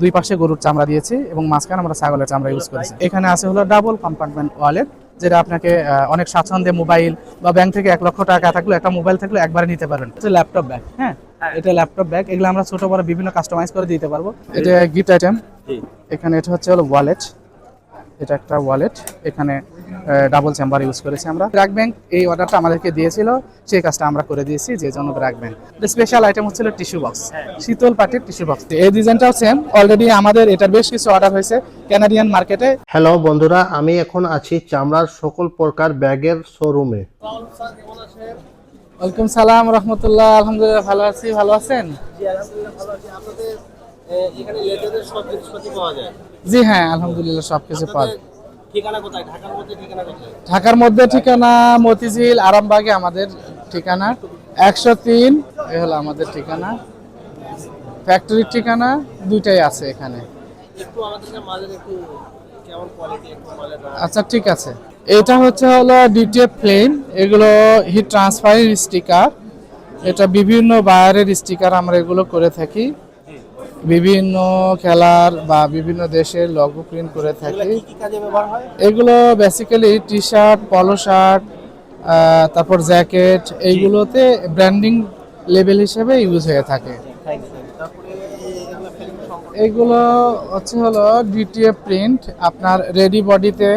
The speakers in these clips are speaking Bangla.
দুই পাশে গরুর চামড়া দিয়েছি এবং মাঝখানে আমরা ছাগলের চামড়া ইউজ করেছি। এখানে আছে হলো ডাবল কম্পার্টমেন্ট ওয়ালেট যেটা আপনাকে অনেক স্বাচ্ছন্দ্যে মোবাইল বা ব্যাংক থেকে এক লক্ষ টাকা থাকলে একটা মোবাইল থাকলে একবারে নিতে পারেন এটা ল্যাপটপ ব্যাগ হ্যাঁ? এটা ল্যাপটপ ব্যাগ এগুলো আমরা ছোট বড় বিভিন্ন কাস্টমাইজ করে দিতে পারব। এটা গিফট আইটেম এখানে এটা হচ্ছে হলো ওয়ালেট এটা একটা ওয়ালেট এখানে ডাবল চেম্বার ইউজ করেছি আমরা। ব্র্যাক ব্যাংক এই অর্ডারটা আমাদেরকে দিয়েছিল সেই কাজটা আমরা করে দিয়েছি যে জন্য ব্র্যাক ব্যাংক স্পেশাল আইটেম হচ্ছিল টিস্যু বক্স শীতল পাটির টিস্যু বক্স এই ডিজাইনটাও সেম অলরেডি আমাদের এটার বেশ কিছু অর্ডার হয়েছে ক্যানাডিয়ান মার্কেটে হ্যালো বন্ধুরা আমি এখন আছি চামড়ার সকল প্রকার ব্যাগের শোরুমে ওয়ালাইকুম সালাম রহমতুল্লাহ আলহামদুলিল্লাহ ভালো আছি ভালো আছেন? এখানে লেদারের সব জিনিসপাতি পাওয়া যায়? জি হ্যাঁ আলহামদুলিল্লাহ সব কিছু পাওয়া যায়। ঢাকার মধ্যে ঠিকানা মতিঝিল আরামবাগে আমাদের ঠিকানা। একশো তিন এ হলো আমাদের ঠিকানা। ফ্যাক্টরির ঠিকানা দুইটাই আছে এখানে। আচ্ছা ঠিক আছে। এটা হচ্ছে হলো ডিটিএফ ফ্লেম এগুলো হিট ট্রান্সফারের স্টিকার এটা বিভিন্ন বায়ারের স্টিকার আমরা এগুলো করে থাকি। বিভিন্ন খেলার বা বিভিন্ন দেশের লগো প্রিন্ট করে থাকি। এগুলো basically T shirt polo shirt তারপর জ্যাকেট এইগুলোতে ব্র্যান্ডিং লেভেল হিসেবে ইউজ হয়ে থাকে। এগুলো হচ্ছে হলো ডিটিএফ প্রিন্ট আপনার রেডি বডিতে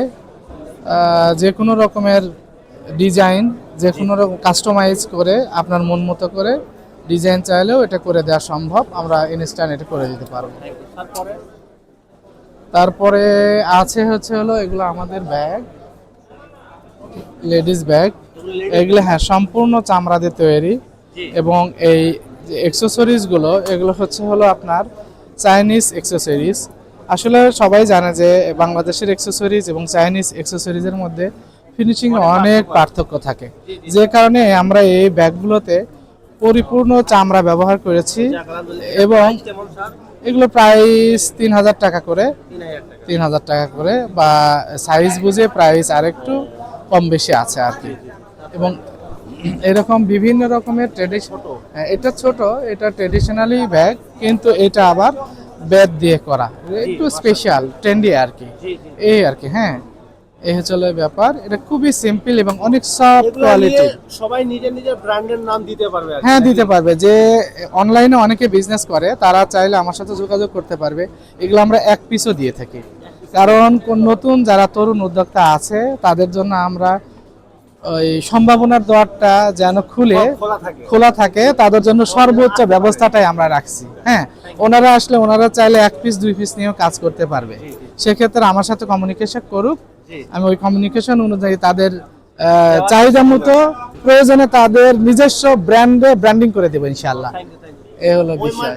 যে কোনো রকমের ডিজাইন যে কোনো রকম কাস্টমাইজ করে আপনার মন মতো করে ডিজাইন চাইলেও এটা করে দেওয়া সম্ভব। আমরা ইনস্ট্যান্ট এটা করে দিতে পারব। তারপরে? আছে হচ্ছে হলো এগুলো আমাদের ব্যাগ লেডিস ব্যাগ এগুলো হ্যাঁ সম্পূর্ণ চামড়া দিয়ে তৈরি। এবং এই যে অ্যাক্সেসরিজগুলো এগুলো হচ্ছে হলো আপনার চাইনিজ অ্যাক্সেসরিজ আসলে সবাই জানে যে বাংলাদেশের অ্যাক্সেসরিজ এবং চাইনিজ অ্যাক্সেসরিজের মধ্যে ফিনিশিংয়ে অনেক পার্থক্য থাকে। যে কারণে আমরা এই ব্যাগগুলোতে পরিপূর্ণ চামড়া ব্যবহার করেছি এবং এগুলো প্রাইস তিন হাজার টাকা করে তিন হাজার টাকা করে বা সাইজ বুঝে প্রাইস আরেকটু কম বেশি আছে আর কি। এবং এরকম বিভিন্ন রকমের ট্রেডিশন এটা ছোট, এটা ট্রেডিশনালি ব্যাগ কিন্তু এটা আবার বেদ দিয়ে করা। একটু স্পেশাল ট্রেন্ডি আর কি। এই আর কি হ্যাঁ। এই হচ্ছে ব্যাপার। এটা খুবই সিম্পল এবং অনেক সফট কোয়ালিটি সবাই নিজের নিজের ব্র্যান্ডের নাম দিতে পারবে হ্যাঁ দিতে পারবে। যে অনলাইনে অনেকে বিজনেস করে তারা চাইলে আমার সাথে যোগাযোগ করতে পারবে। এগুলো আমরা এক পিসও দিয়ে থাকি। কারণ কোন নতুন যারা তরুণ উদ্যোক্তা আছে তাদের জন্য আমরা ওই সম্ভাবনার দ্বারটা যেন খুলে খোলা থাকে। তাদের জন্য সর্বোচ্চ ব্যবস্থাটাই আমরা রাখছি। হ্যাঁ ওনারা আসলে ওনারা চাইলে এক পিস দুই পিস নিয়েও কাজ করতে পারবে। সেক্ষেত্রে আমার সাথে কমিউনিকেশন করুক আমি ওই কমিউনিকেশন অনুযায়ী তাদের চাহিদা মতো প্রয়োজনে তাদের নিজস্ব ব্র্যান্ডে ব্র্যান্ডিং করে দেবো ইনশাল্লাহ হলো বিষয়।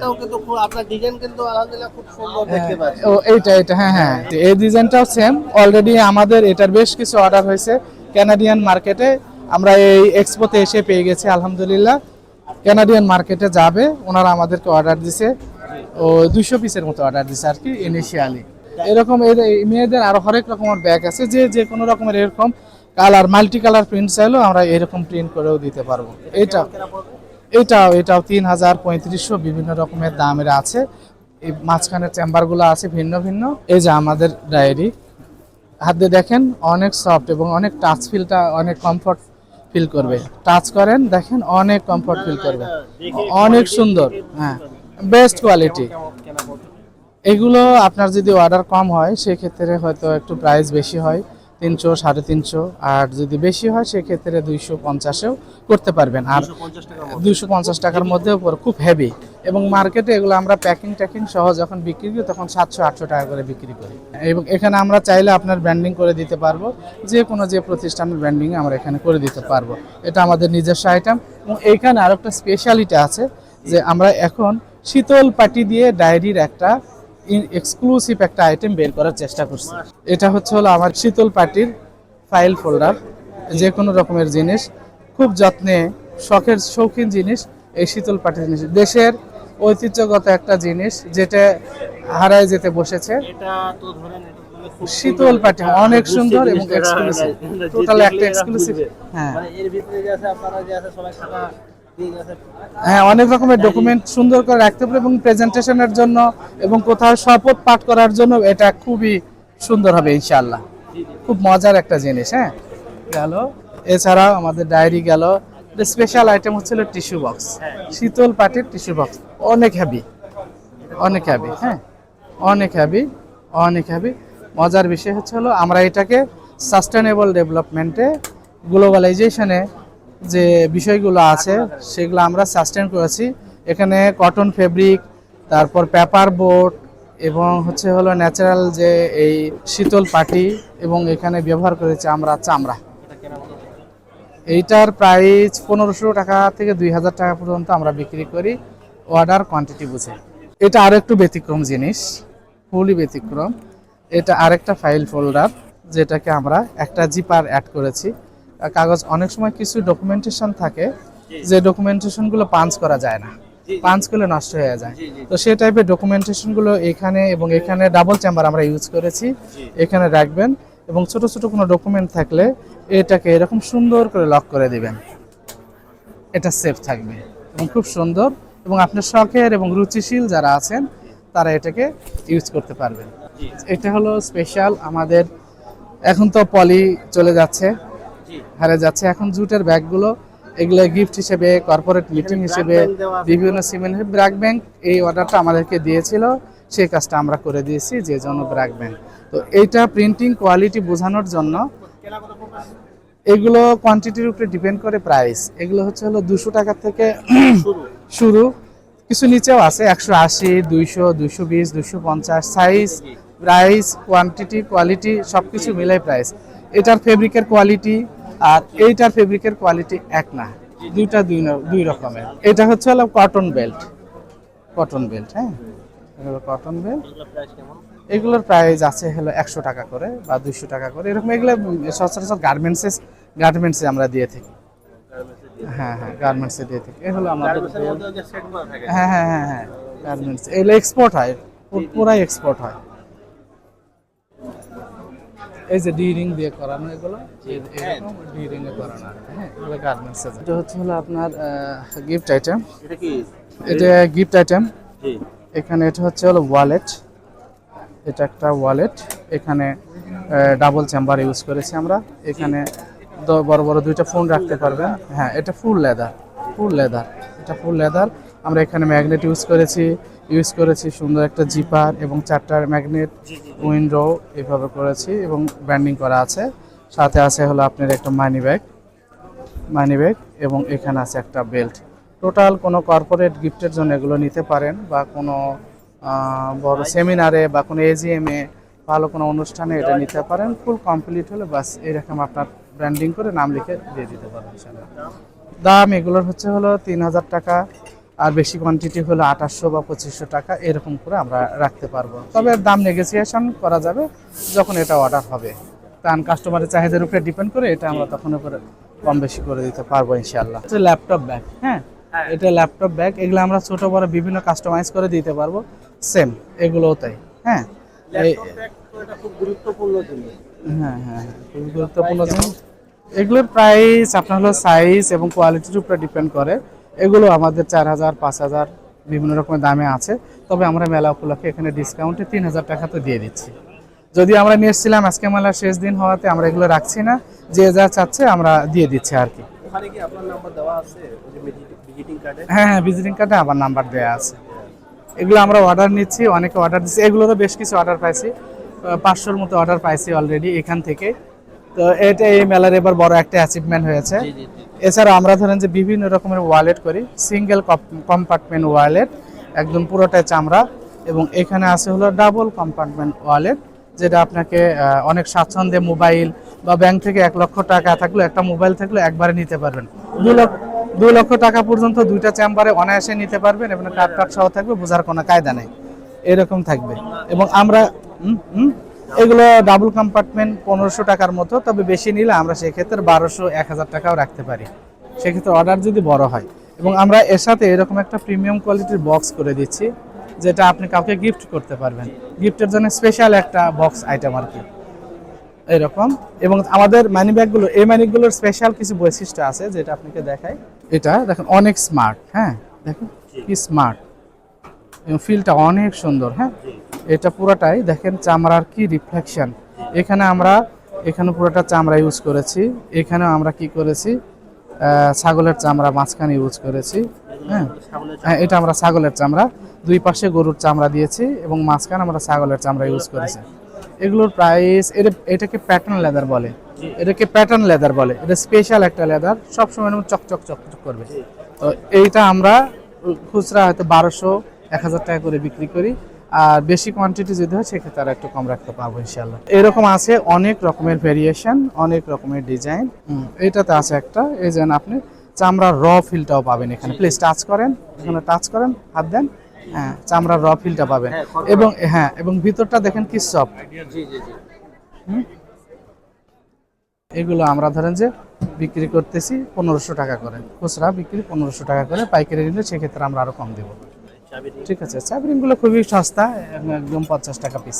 এইটা এটা হ্যাঁ হ্যাঁ। এই ডিজাইনটাও সেম অলরেডি আমাদের এটার বেশ কিছু অর্ডার হয়েছে ক্যানাডিয়ান মার্কেটে আমরা এই এক্সপোতে এসে পেয়ে গেছি আলহামদুলিল্লাহ। ক্যানাডিয়ান মার্কেটে যাবে ওনারা আমাদেরকে অর্ডার দিছে। ও দুইশো পিসের মতো অর্ডার দিছে আর কি ইনিশিয়ালি এরকম মেয়েদের আরও হরেক রকমের ব্যাগ আছে যে যে কোনো রকমের এরকম কালার মাল্টি কালার প্রিন্ট চাইলেও আমরা এরকম প্রিন্ট করেও দিতে পারব। এইটা এটাও এটাও তিন হাজার পঁয়ত্রিশশো বিভিন্ন রকমের দামের আছে। এই মাঝখানের চেম্বারগুলো আছে ভিন্ন ভিন্ন। এই যে আমাদের ডায়েরি হাত দিয়ে দেখেন অনেক সফট এবং অনেক টাচ ফিলটা অনেক কমফর্ট ফিল করবে। টাচ করেন দেখেন অনেক কমফর্ট ফিল করবে। অনেক সুন্দর হ্যাঁ। বেস্ট কোয়ালিটি এগুলো আপনার যদি অর্ডার কম হয় সেক্ষেত্রে হয়তো একটু প্রাইস বেশি হয় তিনশো সাড়ে তিনশো। আর যদি বেশি হয় সেক্ষেত্রে দুইশো পঞ্চাশেও করতে পারবেন। আর দুইশো পঞ্চাশ টাকার মধ্যে। খুব হেভি এবং মার্কেটে এগুলো আমরা প্যাকিং ট্যাকিং সহ যখন বিক্রি করি তখন সাতশো আটশো টাকা করে বিক্রি করি। এবং এখানে আমরা চাইলে আপনার ব্র্যান্ডিং করে দিতে পারব। যে কোনো যে প্রতিষ্ঠানের ব্র্যান্ডিং আমরা এখানে করে দিতে পারব। এটা আমাদের নিজস্ব আইটেম এবং এইখানে আরও একটা স্পেশালিটি আছে যে আমরা এখন শীতল পাটি দিয়ে ডায়েরির একটা এক্সক্লুসিভ একটা আইটেম বের করার চেষ্টা করছি। এটা হচ্ছে হলো আমার শীতল পাটির ফাইল ফোল্ডার যে কোনো রকমের জিনিস। খুব যত্নে শখের শৌখিন জিনিস এই শীতল পাটির জিনিস। দেশের ঐতিহ্যগত একটা জিনিস যেটা হারায় যেতে বসেছে। শীতল পাটি অনেক সুন্দর এবং এক্সক্লুসিভ হ্যাঁ, হ্যাঁ, টোটাল একটা এক্সক্লুসিভ হ্যাঁ। মানে এর ভিতরে যে আছে আপনারা যে আছে সবাই হ্যাঁ অনেক রকমের ডকুমেন্ট সুন্দর করে রাখতে পারবে এবং প্রেজেন্টেশনের জন্য এবং কোথাও শপথ পাঠ করার জন্য এটা খুবই সুন্দর হবে ইনশাআল্লাহ। খুব মজার একটা জিনিস হ্যাঁ? গেল। এছাড়াও আমাদের ডায়েরি গেল। স্পেশাল আইটেম হচ্ছিল টিস্যু বক্স শীতল পাটির টিস্যু বক্স অনেক হ্যাভি অনেক হ্যাভি হ্যাঁ? অনেক হ্যাভি অনেক হ্যাভি মজার বিষয় হচ্ছে হলো আমরা এটাকে সাস্টেনেবল ডেভেলপমেন্টে গ্লোবালাইজেশনে যে বিষয়গুলো আছে, সেগুলো আমরা সাস্টেন করেছি। এখানে কটন ফেব্রিক তারপর পেপার বোর্ড এবং হচ্ছে হলো ন্যাচারাল যে এই শীতল পাটি এবং এখানে ব্যবহার করেছি আমরা চামড়া। এইটার প্রাইস পনেরোশো টাকা থেকে দুই হাজার টাকা পর্যন্ত আমরা বিক্রি করি। অর্ডার কোয়ান্টিটি বুঝে। এটা আরও একটু ব্যতিক্রম জিনিস ফুলই ব্যতিক্রম। এটা আরেকটা ফাইল ফোল্ডার যেটাকে আমরা একটা জিপার অ্যাড করেছি। কাগজ অনেক সময় কিছু ডকুমেন্টেশন থাকে যে ডকুমেন্টেশনগুলো পাঞ্চ করা যায় না। পাঞ্চ করলে নষ্ট হয়ে যায়। তো সেই টাইপের ডকুমেন্টেশনগুলো এখানে এবং এখানে ডাবল চেম্বার আমরা ইউজ করেছি। এখানে রাখবেন এবং ছোট ছোট কোনো ডকুমেন্ট থাকলে এটাকে এরকম সুন্দর করে লক করে দিবেন। এটা সেফ থাকবে এবং খুব সুন্দর এবং আপনার শখের এবং রুচিশীল যারা আছেন তারা এটাকে ইউজ করতে পারবেন। এটা হলো স্পেশাল আমাদের এখন তো পলি চলে যাচ্ছে। হারে যাচ্ছে। এখন জুটের ব্যাগগুলো এগুলো গিফট হিসেবে কর্পোরেট মিটিং হিসেবে বিভিন্ন সিমেন্ট ব্র্যাক ব্যাংক এই অর্ডারটা আমাদেরকে দিয়েছিল। সেই কাজটা আমরা করে দিয়েছি যে জন্য ব্র্যাক ব্যাংক তো এইটা প্রিন্টিং কোয়ালিটি বোঝানোর জন্য এগুলো কোয়ান্টিটির উপরে ডিপেন্ড করে প্রাইস এগুলো হচ্ছে হলো দুশো টাকা থেকে শুরু। কিছু নিচেও আছে একশো আশি দুইশো দুইশো বিশ দুইশো পঞ্চাশ সাইজ প্রাইস কোয়ান্টিটি কোয়ালিটি সব কিছু মিলাই প্রাইস এটার ফেব্রিকের কোয়ালিটি আর এইটার ফেব্রিকের কোয়ালিটি এক না। দুইটা দুই দুই রকমের। এটা হচ্ছে হলো কটন বেল্ট কটন বেল্ট হ্যাঁ? কটন বেল্ট এগুলোর প্রাইস আছে হলো একশো টাকা করে বা দুইশো টাকা করে। এরকম এগুলো সচরাচর গার্মেন্টসে গার্মেন্টসে আমরা দিয়ে থাকি। হ্যাঁ হ্যাঁ গার্মেন্টসে দিয়ে থাকি। এ হলো আমাদের হ্যাঁ হ্যাঁ হ্যাঁ হ্যাঁ গার্মেন্টস এগুলো এক্সপোর্ট হয়। পুরাই এক্সপোর্ট হয়। এই যে ডি রিং দিয়ে করানো এগুলো? এরকম ডি রিং এ করানো হ্যাঁ? এগুলো গার্মেন্টস এটা হচ্ছে হলো আপনার গিফট আইটেম এটা কি? এটা গিফট আইটেম জি। এখানে এটা হচ্ছে হলো ওয়ালেট এটা একটা ওয়ালেট এখানে ডাবল চেম্বার ইউজ করেছি আমরা। এখানে দ- বড় বড় দুইটা ফোন রাখতে পারবেন। হ্যাঁ এটা ফুল লেদার ফুল লেদার এটা ফুল লেদার আমরা এখানে ম্যাগনেট ইউজ করেছি ইউজ করেছি সুন্দর একটা জিপার এবং চারটার ম্যাগনেট উইন্ডো এভাবে করেছি এবং ব্যান্ডিং করা আছে। সাথে আছে হলো আপনার একটা মানি ব্যাগ মানি ব্যাগ এবং এখানে আছে একটা বেল্ট টোটাল কোনো কর্পোরেট গিফটের জন্য এগুলো নিতে পারেন বা কোনো বড় সেমিনারে বা কোনো এজিএমে ভালো কোনো অনুষ্ঠানে এটা নিতে পারেন ফুল কমপ্লিট হলে বাস এরকম আপনার ব্র্যান্ডিং করে নাম লিখে দিয়ে দিতে পারেন দাম এগুলোর হচ্ছে হলো তিন হাজার টাকা। আর বেশি কোয়ান্টিটি হলো আঠাশশো বা পঁচিশশো টাকা এরকম করে আমরা রাখতে পারব। তবে দাম নেগোসিয়েশন করা যাবে যখন এটা অর্ডার হবে। কারণ কাস্টমারের চাহিদার উপরে ডিপেন্ড করে এটা আমরা তখন করে কম বেশি করে দিতে পারব ইনশাল্লাহ ল্যাপটপ ব্যাগ হ্যাঁ? এটা ল্যাপটপ ব্যাগ এগুলো আমরা ছোট বড় বিভিন্ন কাস্টমাইজ করে দিতে পারব। সেম এগুলোও তাই হ্যাঁ? গুরুত্বপূর্ণ জিনিস। হ্যাঁ হ্যাঁ হ্যাঁ, খুবই গুরুত্বপূর্ণ জিনিস। এগুলোর প্রাইস আপনার হলো সাইজ এবং কোয়ালিটির উপরে ডিপেন্ড করে। এগুলো আমাদের চার হাজার পাঁচ হাজার বিভিন্ন রকমের দামে আছে। তবে আমরা মেলা উপলক্ষে এখানে ডিসকাউন্টে তিন হাজার টাকা তো দিয়ে দিচ্ছি। যদি আমরা নিয়ে এসেছিলাম আজকে মেলার শেষ দিন হওয়াতে আমরা এগুলো রাখছি না। যে যা চাচ্ছে আমরা দিয়ে দিচ্ছি আর কি। হ্যাঁ হ্যাঁ ভিজিটিং কার্ডে আমার নাম্বার দেওয়া আছে। এগুলো আমরা অর্ডার নিচ্ছি অনেকে অর্ডার দিচ্ছি। এগুলো তো বেশ কিছু অর্ডার পাইছি। পাঁচশোর মতো অর্ডার পাইছি অলরেডি এখান থেকে। তো এটা এই মেলার এবার বড় একটা অ্যাচিভমেন্ট হয়েছে। এছাড়া আমরা ধরেন যে বিভিন্ন রকমের ওয়ালেট করি সিঙ্গেল কম্পার্টমেন্ট ওয়ালেট একদম পুরোটাই চামড়া এবং এখানে আছে হলো ডাবল কম্পার্টমেন্ট ওয়ালেট যেটা আপনাকে অনেক স্বাচ্ছন্দ্যে মোবাইল বা ব্যাংক থেকে এক লক্ষ টাকা থাকলে একটা মোবাইল থাকলে একবারে নিতে পারবেন। দু লক্ষ দুই লক্ষ টাকা পর্যন্ত দুইটা চেম্বারে অনায়াসে নিতে পারবেন এবং কার্ড টার্ড সহ থাকবে বোঝার কোনো কায়দা নেই। এরকম থাকবে। এবং আমরা হুম, হুম, এগুলো ডাবল কম্পার্টমেন্ট পনেরোশো টাকার মতো, তবে বেশি নিলে আমরা সেক্ষেত্রে বারোশো, এক হাজার টাকাও রাখতে পারি। সেক্ষেত্রে অর্ডার যদি বড় হয়। এবং আমরা এর সাথে এরকম একটা প্রিমিয়াম কোয়ালিটির বক্স করে দিচ্ছি, যেটা আপনি কাউকে গিফট করতে পারবেন। গিফটের জন্য স্পেশাল একটা বক্স আইটেম আর কি। এরকম। এবং আমাদের মানি ব্যাগগুলো এই মানিগুলোর স্পেশাল কিছু বৈশিষ্ট্য আছে যেটা আপনাকে দেখাই। এটা দেখেন, অনেক স্মার্ট হ্যাঁ? দেখেন, কি স্মার্ট এবং ফিলটা অনেক সুন্দর হ্যাঁ? এটা পুরোটাই দেখেন চামড়ার কি রিফ্লেকশন এখানে আমরা, এখানে পুরোটা চামড়া ইউজ করেছি। এখানেও আমরা কি করেছি? ছাগলের চামড়া মাঝখানে ইউজ করেছি। হ্যাঁ হ্যাঁ এটা আমরা ছাগলের চামড়া। দুই পাশে গরুর চামড়া দিয়েছি এবং মাঝখানে আমরা ছাগলের চামড়া ইউজ করেছি। এগুলোর প্রাইস এটা এটাকে প্যাটার্ন লেদার বলে। এটাকে প্যাটার্ন লেদার বলে। এটা স্পেশাল একটা লেদার সবসময় চকচক চকচক করবে। তো এইটা আমরা খুচরা হয়তো বারোশো, এক হাজার টাকা করে বিক্রি করি। আর বেশি কোয়ান্টিটি যদি হয় সেক্ষেত্রে আর একটু কম রাখতে পারব ইনশাল্লাহ এরকম আছে অনেক রকমের ভেরিয়েশন অনেক রকমের ডিজাইন এটাতে আছে একটা এই যেন আপনি চামড়ার র ফিলটাও পাবেন এখানে। প্লিজ টাচ করেন এখানে টাচ করেন হাত দেন। হ্যাঁ চামড়ার র ফিলটা পাবেন। এবং হ্যাঁ এবং ভিতরটা দেখেন কি সফট এগুলো আমরা ধরেন যে বিক্রি করতেছি পনেরোশো টাকা করে। খুচরা বিক্রি পনেরোশো টাকা করে পাইকারি নিলে সেক্ষেত্রে আমরা আরও কম দেবো। ঠিক আছে চাবরিংগুলো খুবই সস্তা একদম পঞ্চাশ টাকা পিস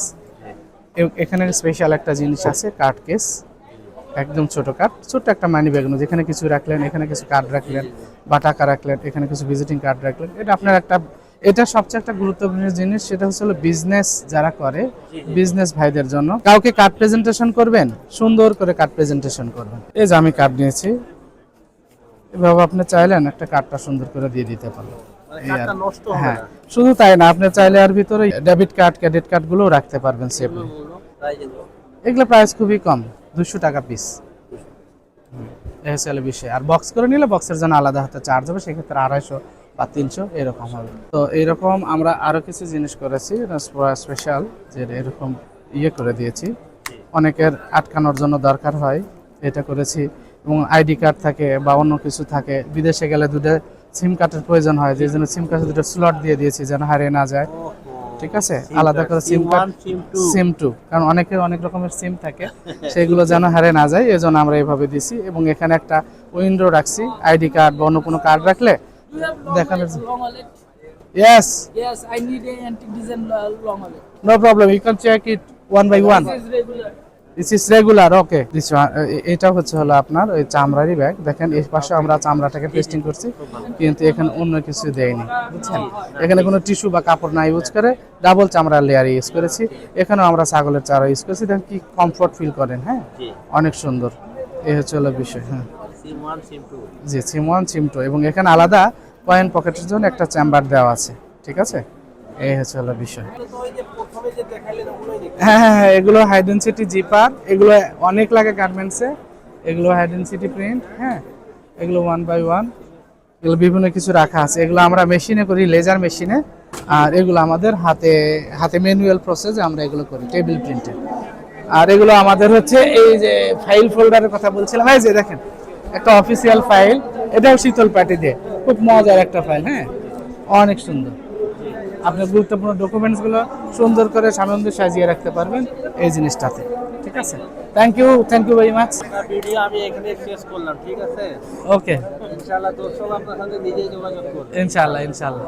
এখানে স্পেশাল একটা জিনিস আছে কার্ড কেস একদম ছোট কাঠ ছোট্ট একটা মানি ব্যাগ যেখানে কিছু রাখলেন এখানে কিছু কার্ড রাখলেন বা টাকা রাখলেন এখানে কিছু ভিজিটিং কার্ড রাখলেন। এটা আপনার একটা এটা সবচেয়ে একটা গুরুত্বপূর্ণ জিনিস সেটা হচ্ছে বিজনেস যারা করে বিজনেস ভাইদের জন্য। কাউকে কার্ড প্রেজেন্টেশন করবেন সুন্দর করে কার্ড প্রেজেন্টেশন করবেন। এই যে আমি কার্ড নিয়েছি। এভাবে আপনি চাইলেন একটা কার্ডটা সুন্দর করে দিয়ে দিতে পারবেন মানে হ্যাঁ। শুধু তাই না আপনি চাইলে আর ভিতরে ডেবিট কার্ড ক্রেডিট কার্ডগুলো রাখতে পারবেন সেফলি এগুলো প্রাইস খুবই কম দুশো টাকা পিস হলো বিষয়। আর বক্স করে নিলে বক্সের জন্য আলাদা হতে চার্জ হবে সেক্ষেত্রে আড়াইশো বা তিনশো এরকম হবে। তো এরকম আমরা আরও কিছু জিনিস করেছি স্পেশাল যে এরকম ইয়ে করে দিয়েছি। অনেকের আটকানোর জন্য দরকার হয় এটা করেছি। এবং আইডি কার্ড থাকে বা অন্য কিছু থাকে বিদেশে গেলে দুটো সিম কার্ডের প্রয়োজন হয় যে জন্য সিম কার্ডে দুটো স্লট দিয়ে দিয়েছি যেন হারিয়ে না যায়। ঠিক আছে? আলাদা করে সিম কার্ড সিম টু কারণ অনেকের অনেক রকমের সিম থাকে সেগুলো যেন হারে না যায় এই জন্য আমরা এইভাবে দিছি। এবং এখানে একটা উইন্ডো রাখছি আইডি কার্ড বা অন্য কোনো কার্ড রাখলে দেখানোর yes Yes, I need a antique design uh, long wallet. No problem you can check it one by one This is regular. This is regular okay this এটা হচ্ছে হলো আপনার ওই চামড়ারই ব্যাগ দেখেন এই পাশে আমরা চামড়াটাকে পেস্টিং করছি কিন্তু এখানে অন্য কিছু দেয়নি বুঝছেন? এখানে কোনো টিস্যু বা কাপড় না ইউজ করে ডাবল চামড়ার লেয়ার ইউজ করেছি। এখানেও আমরা ছাগলের চারা ইউজ করেছি। দেখেন কি কমফোর্ট ফিল করেন হ্যাঁ? অনেক সুন্দর। এই হচ্ছে হলো বিষয় হ্যাঁ। জি সিম ওয়ান সিম টু এবং এখানে আলাদা কয়েন পকেটের জন্য একটা চেম্বার দেওয়া আছে ঠিক আছে? এই হচ্ছে হলো বিষয়। হ্যাঁ হ্যাঁ হ্যাঁ এগুলো হাইডেন্সিটি জিপার এগুলো অনেক লাগে গার্মেন্টসে এগুলো হাইডেন্সিটি প্রিন্ট হ্যাঁ এগুলো ওয়ান বাই ওয়ান এগুলো বিভিন্ন কিছু রাখা আছে। এগুলো আমরা মেশিনে করি লেজার মেশিনে আর এগুলো আমাদের হাতে হাতে ম্যানুয়াল প্রসেস আমরা এগুলো করি টেবিল প্রিন্টে আর এগুলো আমাদের হচ্ছে এই যে ফাইল ফোল্ডারের কথা বলছিলাম, এই যে দেখেন, একটা অফিসিয়াল ফাইল এটাও শীতল পাটি দিয়ে। খুব মজার একটা ফাইল হ্যাঁ অনেক সুন্দর। আপনার গুরুত্বপূর্ণ ডকুমেন্টসগুলো সুন্দর করে সানন্দে সাজিয়ে রাখতে পারবেন এই জিনিসটাতে। ঠিক আছে? Thank you thank you very much video আমি এখানে শেষ করলাম ঠিক আছে? ওকে ইনশাআল্লাহ দর্শক আপনার সাথে নিজেই যোগাযোগ করবে। ইনশাআল্লাহ ইনশাআল্লাহ।